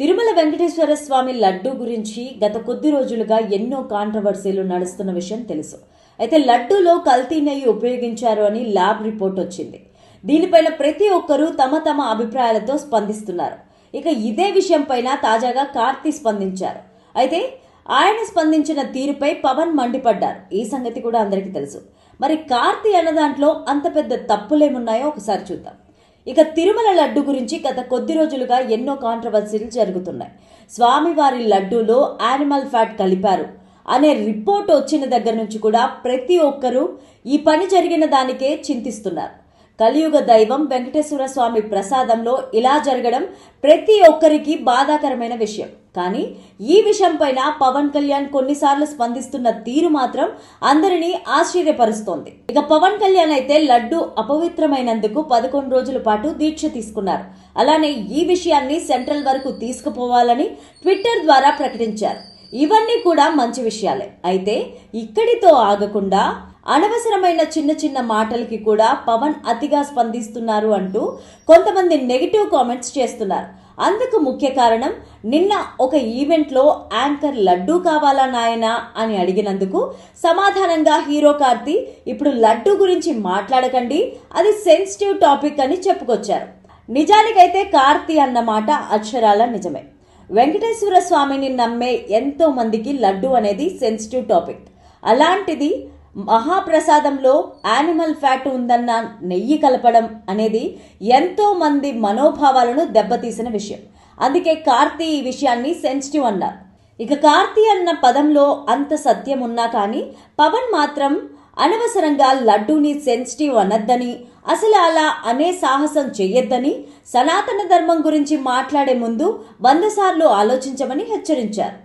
తిరుమల వెంకటేశ్వర స్వామి లడ్డు గురించి గత కొద్ది రోజులుగా ఎన్నో కాంట్రవర్సీలు నడుస్తున్న విషయం తెలుసు. అయితే లడ్డూలో కల్తీ నెయ్యి ఉపయోగించారు అని ల్యాబ్ రిపోర్ట్ వచ్చింది. దీనిపైన ప్రతి ఒక్కరూ తమ తమ అభిప్రాయాలతో స్పందిస్తున్నారు. ఇక ఇదే విషయం పైన తాజాగా కార్తీ స్పందించారు. అయితే ఆయన స్పందించిన తీరుపై పవన్ మండిపడ్డారు. ఈ సంగతి కూడా అందరికీ తెలుసు. మరి కార్తీ అన్న దాంట్లో అంత పెద్ద తప్పులేమున్నాయో ఒకసారి చూద్దాం. ఇక తిరుమల లడ్డు గురించి గత కొద్ది రోజులుగా ఎన్నో కాంట్రవర్సీలు జరుగుతున్నాయి. స్వామివారి లడ్డూలో యానిమల్ ఫ్యాట్ కలిపారు అనే రిపోర్ట్ వచ్చిన దగ్గర నుంచి కూడా ప్రతి ఒక్కరూ ఈ పని జరిగిన దానికే చింతిస్తున్నారు. కలియుగ దైవం వెంకటేశ్వర స్వామి ప్రసాదంలో ఇలా జరగడం ప్రతి ఒక్కరికి బాధాకరమైన విషయం. కానీ ఈ విషయం పైన పవన్ కళ్యాణ్ కొన్నిసార్లు స్పందిస్తున్న తీరు మాత్రం అందరినీ ఆశ్చర్యపరుస్తోంది. ఇక పవన్ కళ్యాణ్ అయితే లడ్డు అపవిత్రమైనందుకు పదకొండు రోజుల పాటు దీక్ష తీసుకున్నారు. అలానే ఈ విషయాన్ని సెంట్రల్ వరకు తీసుకుపోవాలని ట్విట్టర్ ద్వారా ప్రకటించారు. ఇవన్నీ కూడా మంచి విషయాలే. అయితే ఇక్కడితో ఆగకుండా అనవసరమైన చిన్న చిన్న మాటలకి కూడా పవన్ అతిగా స్పందిస్తున్నారు అంటూ కొంతమంది నెగిటివ్ కామెంట్స్ చేస్తున్నారు. అందుకు ముఖ్య కారణం నిన్న ఒక ఈవెంట్లో యాంకర్ లడ్డూ కావాలా నాయనా అని అడిగినందుకు సమాధానంగా హీరో కార్తీ ఇప్పుడు లడ్డూ గురించి మాట్లాడకండి అది సెన్సిటివ్ టాపిక్ అని చెప్పుకొచ్చారు. నిజానికైతే కార్తీ అన్న మాట అక్షరాల నిజమే. వెంకటేశ్వర స్వామిని నమ్మే ఎంతో మందికి లడ్డు అనేది సెన్సిటివ్ టాపిక్ అలాంటిది మహాప్రసాదంలో యానిమల్ ఫ్యాట్ ఉందన్న నెయ్యి కలపడం అనేది ఎంతో మంది మనోభావాలను దెబ్బతీసిన విషయం. అందుకే కార్తీ ఈ విషయాన్ని సెన్సిటివ్ అన్నారు. ఇక కార్తీ అన్న పదంలో అంత సత్యం ఉన్నా కానీ పవన్ మాత్రం అనవసరంగా లడ్డూని సెన్సిటివ్ అనద్దని అసలు అలా అనే సాహసం చెయ్యొద్దని సనాతన ధర్మం గురించి మాట్లాడే ముందు వంద సార్లు ఆలోచించమని హెచ్చరించారు.